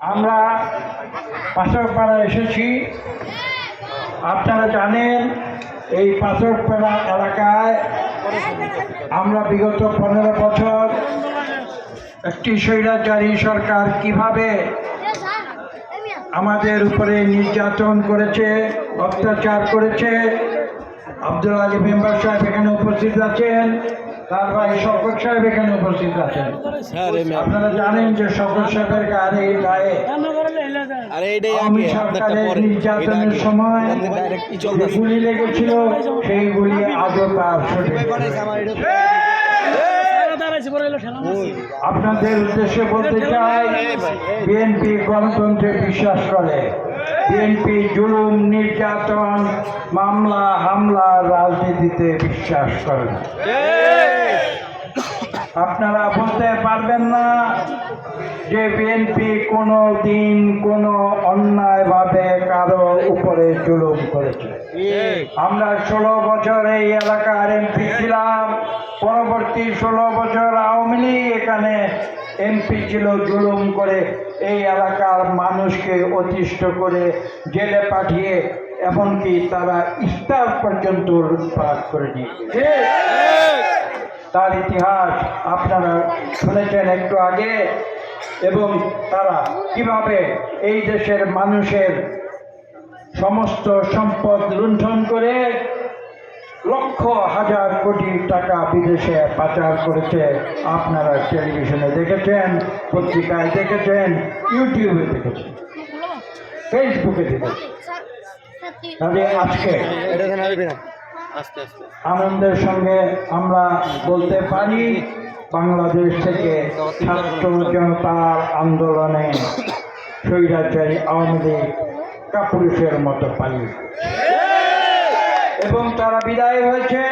আমরা পাথরপাড়া এসেছি। আপনারা জানেন, এই পাথরপাড়া এলাকায় আমরা বিগত পনেরো বছর একটি স্বৈরাচারী সরকার কীভাবে আমাদের উপরে নির্যাতন করেছে, অত্যাচার করেছে? আব্দুল আলী মেম্বার সাহেব এখানে উপস্থিত আছেন। তার ভাই শকর সাহেব এখানে উপস্থিত আছেন। আপনারা জানেন যে শকর সাহেবের গায়ে নির্যাতনের সময় গুলি লেগেছিল সেই গুলি আজও তার আপনাদের উদ্দেশ্যে বলতে চাই বিএনপি গণতন্ত্রে বিশ্বাস করে। বিএনপি জুলুম নির্যাতন, মামলা, হামলা, রাজনীতিতে বিশ্বাস করে না। আপনারা বলতে পারবেন না যে বিএনপি কোনো দিন কোনো অন্যায়ভাবে কারও উপরে জুলুম করেছে আমরা ষোলো বছর এই এলাকার এমপি ছিলাম, পরবর্তী ষোলো বছর আওয়ামী লীগ এখানে এমপি ছিল, জুলুম করে এই এলাকার মানুষকে অতিষ্ঠ করে জেলে পাঠিয়ে এমনকি তারা ইস্তার পর্যন্ত লুটপাট করে নিয়েছে। তার ইতিহাস আপনারা শুনেছেন একটু আগে, এবং তারা কীভাবে এই দেশের মানুষের সমস্ত সম্পদ লুণ্ঠন করে লক্ষ হাজার কোটি টাকা বিদেশে পাচার করেছে আপনারা টেলিভিশনে দেখেছেন পত্রিকায় দেখেছেন ইউটিউবে দেখেছেন ফেসবুকে দেখেছেন। আজকে আনন্দের সঙ্গে আমরা বলতে পারি বাংলাদেশ থেকে ছাত্র জনতার আন্দোলনে স্বৈরাচারী আওয়ামী লীগ কাপুরুষের মতো পালিয়ে এবং তারা বিদায় হয়েছে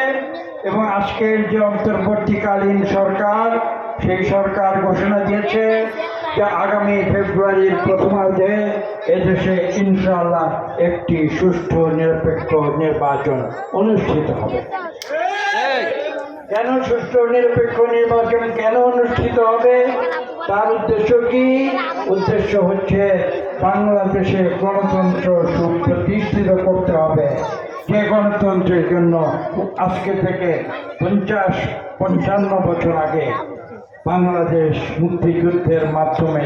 এবং আজকের যে অন্তর্বর্তীকালীন সরকার, সেই সরকার ঘোষণা দিয়েছে যে আগামী ফেব্রুয়ারির প্রথমার্ধে এদেশে ইনশাআল্লাহ একটি সুষ্ঠু, নিরপেক্ষ নির্বাচন অনুষ্ঠিত হবে। কেন সুষ্ঠু, নিরপেক্ষ নির্বাচন কেন অনুষ্ঠিত হবে? তার উদ্দেশ্য কি? উদ্দেশ্য হচ্ছে বাংলাদেশে গণতন্ত্র সুপ্রতিষ্ঠিত করতে হবে। যে গণতন্ত্রের জন্য আজকে থেকে পঞ্চাশ পঞ্চান্ন বছর আগে বাংলাদেশ মুক্তিযুদ্ধের মাধ্যমে